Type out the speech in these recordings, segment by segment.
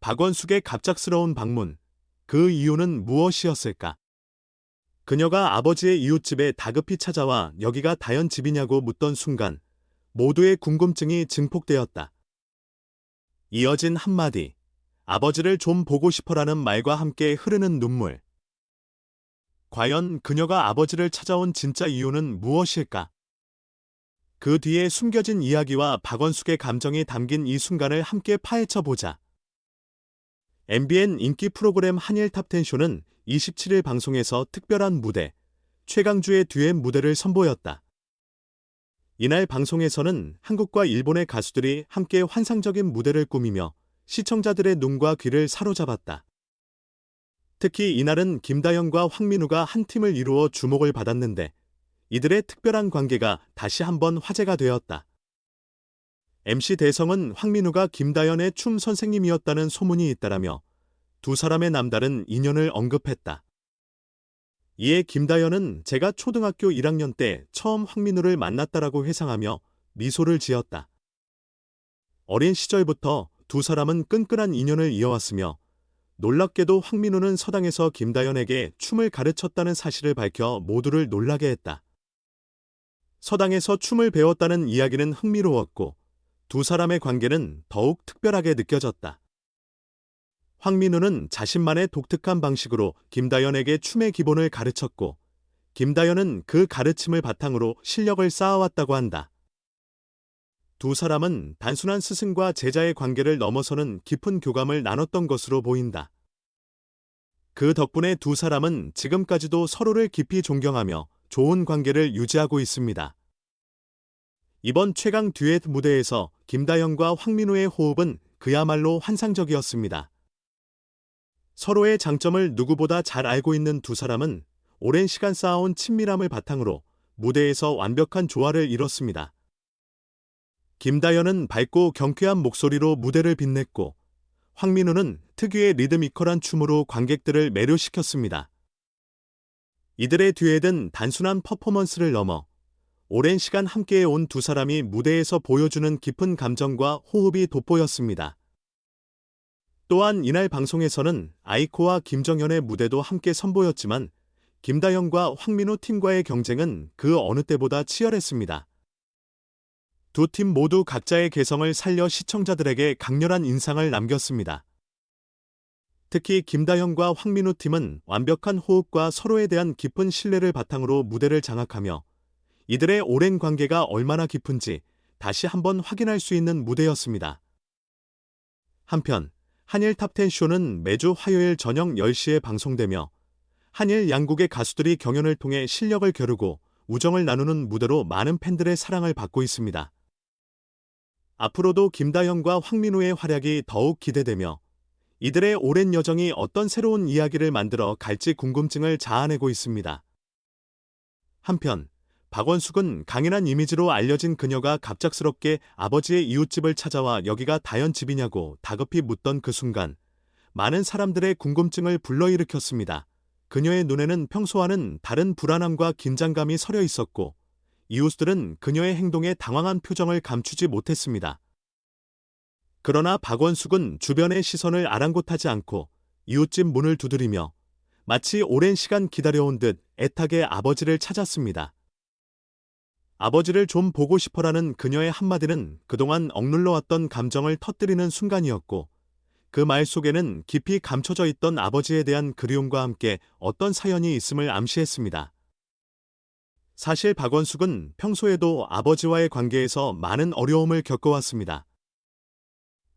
박원숙의 갑작스러운 방문. 그 이유는 무엇이었을까? 그녀가 아버지의 이웃집에 다급히 찾아와 여기가 다현 집이냐고 묻던 순간 모두의 궁금증이 증폭되었다. 이어진 한마디. 아버지를 좀 보고 싶어라는 말과 함께 흐르는 눈물. 과연 그녀가 아버지를 찾아온 진짜 이유는 무엇일까? 그 뒤에 숨겨진 이야기와 박원숙의 감정이 담긴 이 순간을 함께 파헤쳐 보자. MBN 인기 프로그램 한일 탑텐쇼는 27일 방송에서 특별한 무대, 최강주의 듀엣 무대를 선보였다. 이날 방송에서는 한국과 일본의 가수들이 함께 환상적인 무대를 꾸미며 시청자들의 눈과 귀를 사로잡았다. 특히 이날은 김다영과 황민우가 한 팀을 이루어 주목을 받았는데 이들의 특별한 관계가 다시 한번 화제가 되었다. MC 대성은 황민우가 김다연의 춤 선생님이었다는 소문이 잇따라며 두 사람의 남다른 인연을 언급했다. 이에 김다연은 제가 초등학교 1학년 때 처음 황민우를 만났다라고 회상하며 미소를 지었다. 어린 시절부터 두 사람은 끈끈한 인연을 이어왔으며 놀랍게도 황민우는 서당에서 김다연에게 춤을 가르쳤다는 사실을 밝혀 모두를 놀라게 했다. 서당에서 춤을 배웠다는 이야기는 흥미로웠고 두 사람의 관계는 더욱 특별하게 느껴졌다. 황민우는 자신만의 독특한 방식으로 김다연에게 춤의 기본을 가르쳤고 김다연은 그 가르침을 바탕으로 실력을 쌓아왔다고 한다. 두 사람은 단순한 스승과 제자의 관계를 넘어서는 깊은 교감을 나눴던 것으로 보인다. 그 덕분에 두 사람은 지금까지도 서로를 깊이 존경하며 좋은 관계를 유지하고 있습니다. 이번 최강 듀엣 무대에서 김다영과 황민우의 호흡은 그야말로 환상적이었습니다. 서로의 장점을 누구보다 잘 알고 있는 두 사람은 오랜 시간 쌓아온 친밀함을 바탕으로 무대에서 완벽한 조화를 이뤘습니다. 김다연은 밝고 경쾌한 목소리로 무대를 빛냈고 황민우는 특유의 리드미컬한 춤으로 관객들을 매료시켰습니다. 이들의 듀엣은 단순한 퍼포먼스를 넘어 오랜 시간 함께해 온 두 사람이 무대에서 보여주는 깊은 감정과 호흡이 돋보였습니다. 또한 이날 방송에서는 아이코와 김정현의 무대도 함께 선보였지만 김다영과 황민우 팀과의 경쟁은 그 어느 때보다 치열했습니다. 두 팀 모두 각자의 개성을 살려 시청자들에게 강렬한 인상을 남겼습니다. 특히 김다영과 황민우 팀은 완벽한 호흡과 서로에 대한 깊은 신뢰를 바탕으로 무대를 장악하며 이들의 오랜 관계가 얼마나 깊은지 다시 한번 확인할 수 있는 무대였습니다. 한편 한일 탑10 쇼는 매주 화요일 저녁 10시에 방송되며 한일 양국의 가수들이 경연을 통해 실력을 겨루고 우정을 나누는 무대로 많은 팬들의 사랑을 받고 있습니다. 앞으로도 김다영과 황민우의 활약이 더욱 기대되며 이들의 오랜 여정이 어떤 새로운 이야기를 만들어 갈지 궁금증을 자아내고 있습니다. 한편 박원숙은 강인한 이미지로 알려진 그녀가 갑작스럽게 아버지의 이웃집을 찾아와 여기가 다현 집이냐고 다급히 묻던 그 순간 많은 사람들의 궁금증을 불러일으켰습니다. 그녀의 눈에는 평소와는 다른 불안함과 긴장감이 서려 있었고 이웃들은 그녀의 행동에 당황한 표정을 감추지 못했습니다. 그러나 박원숙은 주변의 시선을 아랑곳하지 않고 이웃집 문을 두드리며 마치 오랜 시간 기다려온 듯 애타게 아버지를 찾았습니다. 아버지를 좀 보고 싶어라는 그녀의 한마디는 그동안 억눌러왔던 감정을 터뜨리는 순간이었고 그 말 속에는 깊이 감춰져 있던 아버지에 대한 그리움과 함께 어떤 사연이 있음을 암시했습니다. 사실 박원숙은 평소에도 아버지와의 관계에서 많은 어려움을 겪어왔습니다.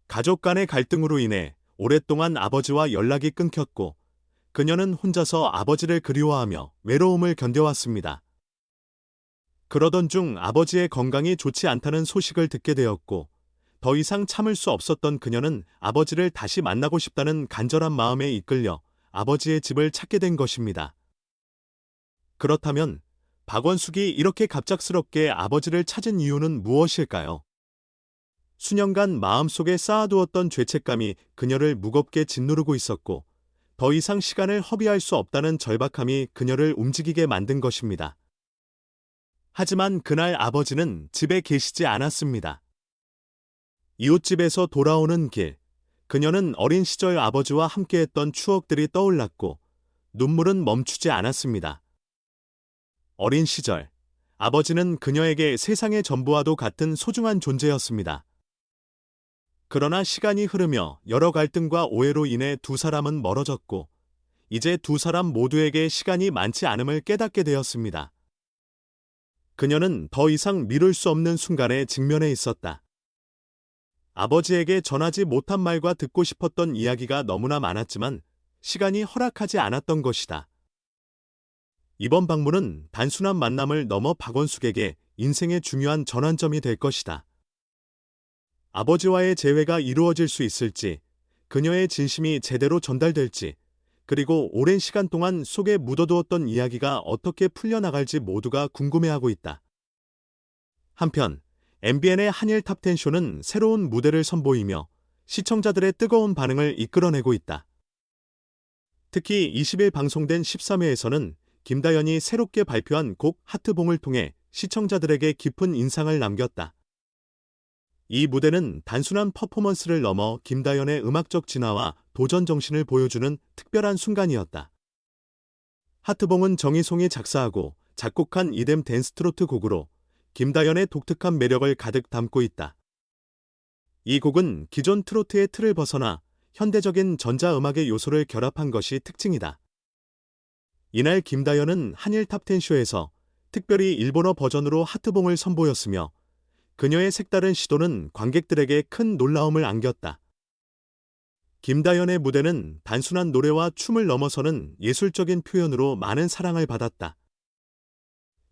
가족 간의 갈등으로 인해 오랫동안 아버지와 연락이 끊겼고 그녀는 혼자서 아버지를 그리워하며 외로움을 견뎌왔습니다. 그러던 중 아버지의 건강이 좋지 않다는 소식을 듣게 되었고 더 이상 참을 수 없었던 그녀는 아버지를 다시 만나고 싶다는 간절한 마음에 이끌려 아버지의 집을 찾게 된 것입니다. 그렇다면 박원숙이 이렇게 갑작스럽게 아버지를 찾은 이유는 무엇일까요? 수년간 마음속에 쌓아두었던 죄책감이 그녀를 무겁게 짓누르고 있었고 더 이상 시간을 허비할 수 없다는 절박함이 그녀를 움직이게 만든 것입니다. 하지만 그날 아버지는 집에 계시지 않았습니다. 이웃집에서 돌아오는 길, 그녀는 어린 시절 아버지와 함께했던 추억들이 떠올랐고 눈물은 멈추지 않았습니다. 어린 시절, 아버지는 그녀에게 세상의 전부와도 같은 소중한 존재였습니다. 그러나 시간이 흐르며 여러 갈등과 오해로 인해 두 사람은 멀어졌고, 이제 두 사람 모두에게 시간이 많지 않음을 깨닫게 되었습니다. 그녀는 더 이상 미룰 수 없는 순간에 직면해 있었다. 아버지에게 전하지 못한 말과 듣고 싶었던 이야기가 너무나 많았지만 시간이 허락하지 않았던 것이다. 이번 방문은 단순한 만남을 넘어 박원숙에게 인생의 중요한 전환점이 될 것이다. 아버지와의 재회가 이루어질 수 있을지, 그녀의 진심이 제대로 전달될지, 그리고 오랜 시간 동안 속에 묻어두었던 이야기가 어떻게 풀려나갈지 모두가 궁금해하고 있다. 한편, MBN의 한일 탑텐 쇼는 새로운 무대를 선보이며 시청자들의 뜨거운 반응을 이끌어내고 있다. 특히 20일 방송된 13회에서는 김다연이 새롭게 발표한 곡 하트봉을 통해 시청자들에게 깊은 인상을 남겼다. 이 무대는 단순한 퍼포먼스를 넘어 김다연의 음악적 진화와 도전 정신을 보여주는 특별한 순간이었다. 하트봉은 정희송이 작사하고 작곡한 이뎀 댄스트로트 곡으로 김다연의 독특한 매력을 가득 담고 있다. 이 곡은 기존 트로트의 틀을 벗어나 현대적인 전자음악의 요소를 결합한 것이 특징이다. 이날 김다연은 한일 탑텐쇼에서 특별히 일본어 버전으로 하트봉을 선보였으며 그녀의 색다른 시도는 관객들에게 큰 놀라움을 안겼다. 김다연의 무대는 단순한 노래와 춤을 넘어서는 예술적인 표현으로 많은 사랑을 받았다.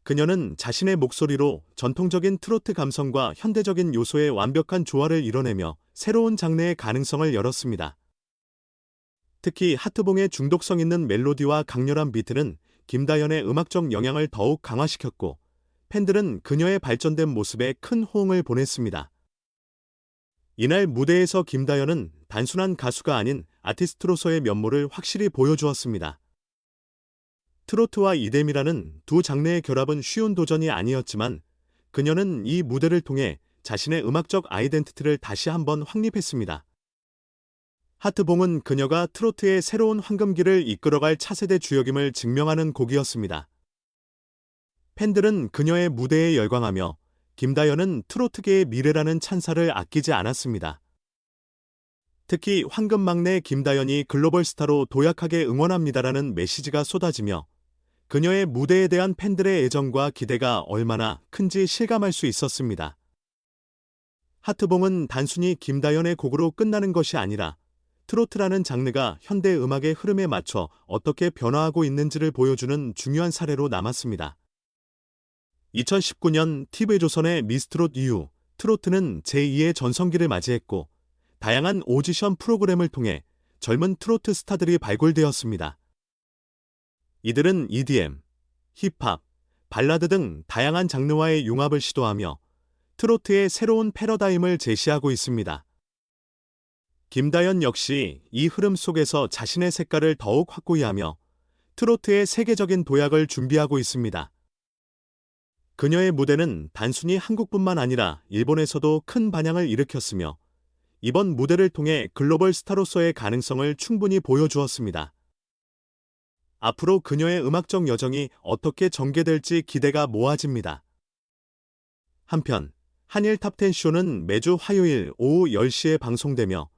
그녀는 자신의 목소리로 전통적인 트로트 감성과 현대적인 요소의 완벽한 조화를 이뤄내며 새로운 장르의 가능성을 열었습니다. 특히 하트봉의 중독성 있는 멜로디와 강렬한 비트는 김다연의 음악적 영향을 더욱 강화시켰고 팬들은 그녀의 발전된 모습에 큰 호응을 보냈습니다. 이날 무대에서 김다연은 단순한 가수가 아닌 아티스트로서의 면모를 확실히 보여주었습니다. 트로트와 이뎀이라는 두 장르의 결합은 쉬운 도전이 아니었지만 그녀는 이 무대를 통해 자신의 음악적 아이덴티티를 다시 한번 확립했습니다. 하트봉은 그녀가 트로트의 새로운 황금기를 이끌어갈 차세대 주역임을 증명하는 곡이었습니다. 팬들은 그녀의 무대에 열광하며 김다연은 트로트계의 미래라는 찬사를 아끼지 않았습니다. 특히 황금 막내 김다연이 글로벌 스타로 도약하게 응원합니다라는 메시지가 쏟아지며 그녀의 무대에 대한 팬들의 애정과 기대가 얼마나 큰지 실감할 수 있었습니다. 하트봉은 단순히 김다연의 곡으로 끝나는 것이 아니라 트로트라는 장르가 현대 음악의 흐름에 맞춰 어떻게 변화하고 있는지를 보여주는 중요한 사례로 남았습니다. 2019년 TV조선의 미스트롯 이후 트로트는 제2의 전성기를 맞이했고 다양한 오디션 프로그램을 통해 젊은 트로트 스타들이 발굴되었습니다. 이들은 EDM, 힙합, 발라드 등 다양한 장르와의 융합을 시도하며 트로트의 새로운 패러다임을 제시하고 있습니다. 김다연 역시 이 흐름 속에서 자신의 색깔을 더욱 확고히 하며 트로트의 세계적인 도약을 준비하고 있습니다. 그녀의 무대는 단순히 한국뿐만 아니라 일본에서도 큰 반향을 일으켰으며 이번 무대를 통해 글로벌 스타로서의 가능성을 충분히 보여주었습니다. 앞으로 그녀의 음악적 여정이 어떻게 전개될지 기대가 모아집니다. 한편 한일 탑10쇼는 매주 화요일 오후 10시에 방송되며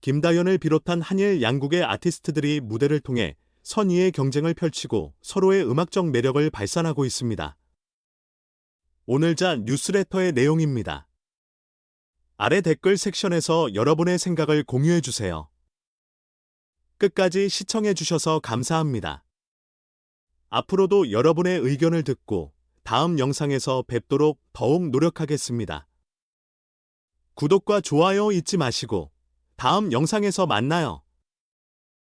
김다연을 비롯한 한일 양국의 아티스트들이 무대를 통해 선의의 경쟁을 펼치고 서로의 음악적 매력을 발산하고 있습니다. 오늘자 뉴스레터의 내용입니다. 아래 댓글 섹션에서 여러분의 생각을 공유해 주세요. 끝까지 시청해 주셔서 감사합니다. 앞으로도 여러분의 의견을 듣고 다음 영상에서 뵙도록 더욱 노력하겠습니다. 구독과 좋아요 잊지 마시고 다음 영상에서 만나요.